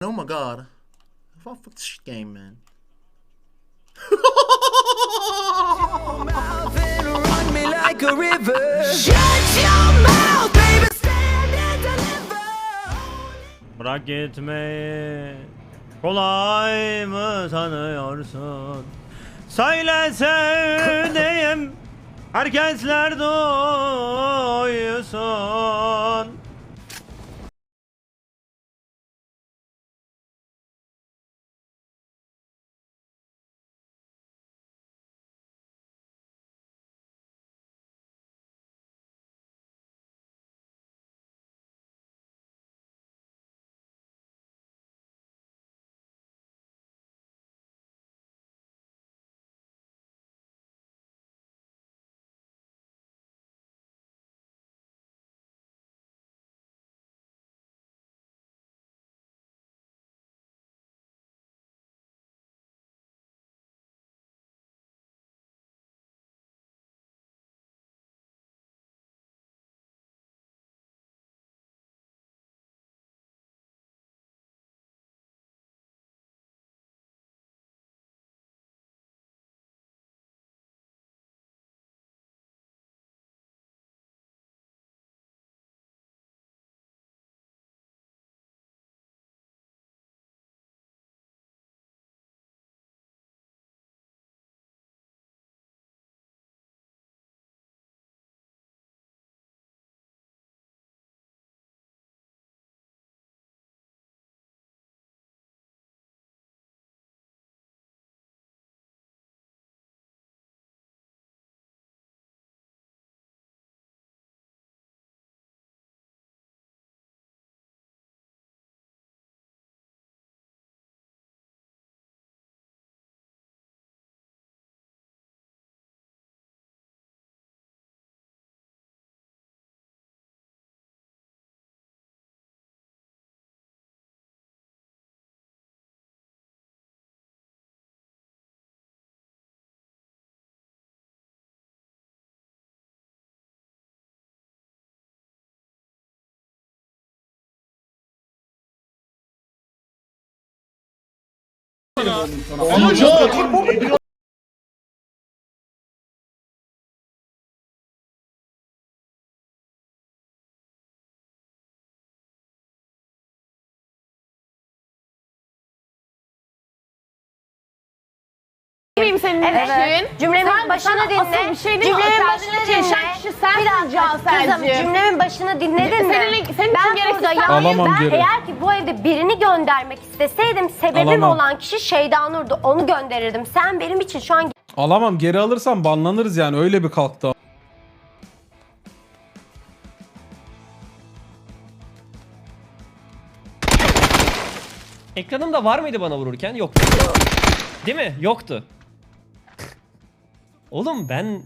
Oh my god. Fuck fuck this game, man. Bırak gitmeyi kolay mı sanıyorsun? Söyle sevdiğim herkesler duysun. Ama miyim senin Evet. için? Cümlemin Sen- başını sen dinle. bir şey değil mi? Cümlemin başını dinle. kişi sensin Bir dakika Cansel'cim. kızım cümlemin başını dinledin mi? Senin- senin için ben gereksiz burada sen- yani Alamam ben geri. eğer ki bu evde birini göndermek isteseydim sebebim Alamam. olan kişi Şeyda Nur'du. Onu gönderirdim. Sen benim için şu an Alamam geri alırsam banlanırız yani öyle bir kalktı. Ekranımda var mıydı bana vururken? Yoktu. Değil mi? Yoktu. Oğlum ben